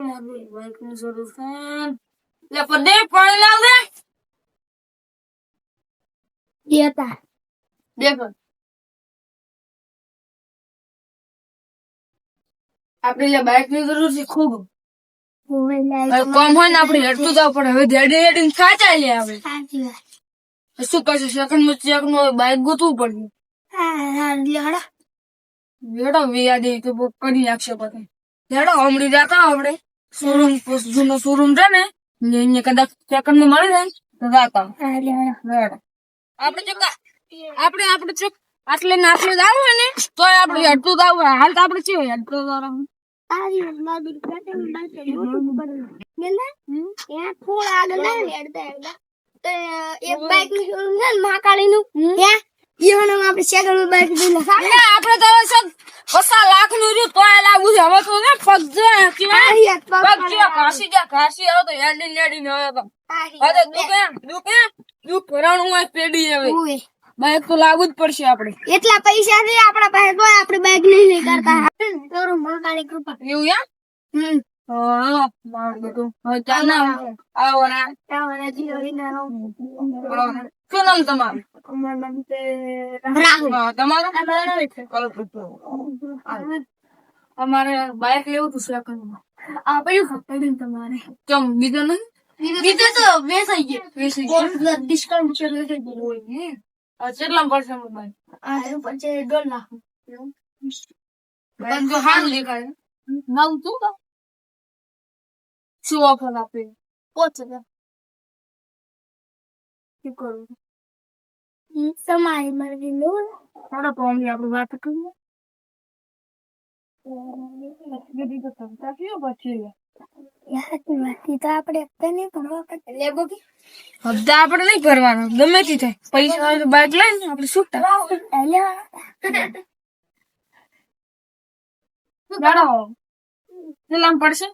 બાઈકનું solution લે પદે પાણી લાવ દેતા દેખો આપણે લે બાઈકની જરૂર છે ખૂબ કોમ હોય ને આપણે હેડતું જવું પડે હવે ધેડી હેડીને ખાચા લે આપણે શું કરશે સેકન્ડમાં ચેકનું બાઈક ગોતવું પડે લેડા વેડો વિયાદે તો બુક કરી નાખશે પછી વેડો હમણાં જતા આપણે શોરૂમ જૂનો શોરૂમ છે ને અહીંયા કદાચ સેકન્ડમાં મળી જાય તો જાતા આપણે જો આપણે આપણે જો આટલે ને આટલે જ આવું ને તોય આપણે હેડતું જ આવું. હાલ તો આપણે ચેવું હેડતું જ આવું. હેડતા તો નું ને નું પચાસ લાખનું રહ્યું તોય લાગુ છે. હવે તો ને પગ જો કેવાય પગ જો ઘાસી જા ઘાસી હવે તો હેડી લેડી હવે તો. હવે તો દુકે દુકે ભરાણું હોય પેડી હવે. બાઈક તો લાગુ જ પડશે આપણે. એટલા પૈસા છે આપણા પાસે તો આપણે બાઈક નહીં લઈ કરતા શોરૂમ મહાકાળી કૃપા. એવું યા હમ. હા મારું હવે ચાલ ના. આવો ના. જીઓ વિનાનો. શું નામ તમારું અમારું નામ છે રાહુલ તમારું અમારું છે કલો પૂછો. અમારે બાઈક લેવું હતું સેકન્ડમાં આ પડ્યું ખબર તમારે કેમ બીજો નહીં બીજું તો વેસાઈ ગયું વીસ હજાર. ડિસ્કાઉન્ટ છે વેસાઈ ગયું ઓય હે. આ કેટલામાં પડશે મોબાઈલ આ પછી દોઢ લાખ સારું દેખાય નવું તો શું ઓફર આપે પોચ હજાર શું કરું? તમારી મરજી નું. થોડા પ્રોબ્લેમ આપણે વાત કરીએ બીજી તો તમતા કયો પછી? યાર વાતી તો આપણે નહીં ભરવા પડે લેબો કે હપ્તા આપણે નહીં ભરવાનો ગમે તે થાય. પૈસા હોય લઈને આપણે છૂટા. ગાડો પડશે?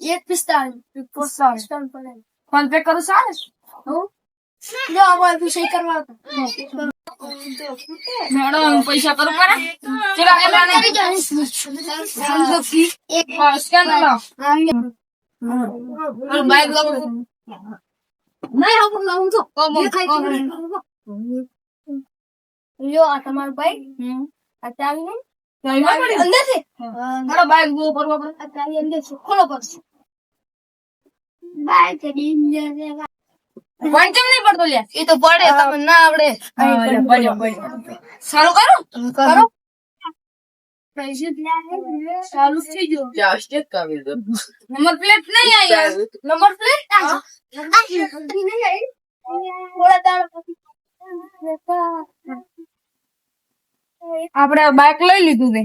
એક પિસ્તાળીસ. પિસ્તાળીસ. ફોન પે કરું સારું? જો મેડમ પૈસા આ તમારું બાઈક આ ચાવી અંદર છે મારો બાઈક અંદર છે ખોલો પડશે બાઈક કેમ નહીં પડતો લ્યા. એ તો પડે તમને ના આવડે. સારું કરો? કરો. ચાલુ થઈ ગયો. નંબર પ્લેટ નહીં આવી નંબર પ્લેટ? આપણે બાઇક લઈ લીધું તે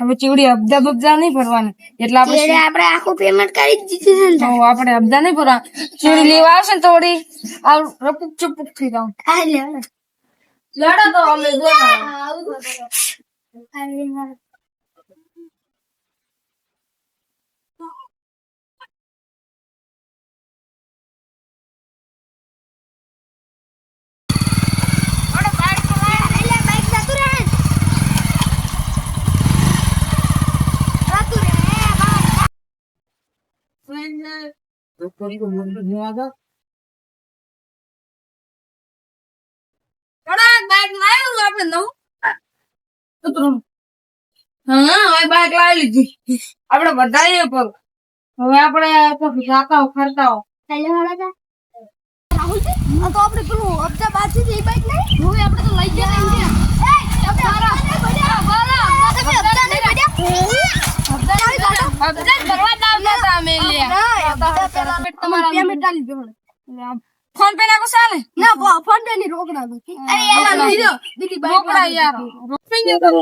હવે ચીવડી અબધા બબધા નહીં ભરવાના. એટલે આપણે આપણે આખું પેમેન્ટ કરી દીધું તો. આપણે અબધા નહીં ભરવા ચીવડી લેવા આવશે ને થોડી આ રપુક ચપુક થઈ જાવ. લડો તો અમે હવે જાતા ફરતા રાહુલ તો આપણે પેલું હપ્તા બાજુ થી બાઈક નહીં હવે તો લઈ ગયા અબધા કરવા જ આવતા અમે લ્યા ફોન પે નાખો ચાલે ના ફોન પે ની રોકડા અરે રોકડા. લીધો દીદી રોકડા યાર. રોકડા કરો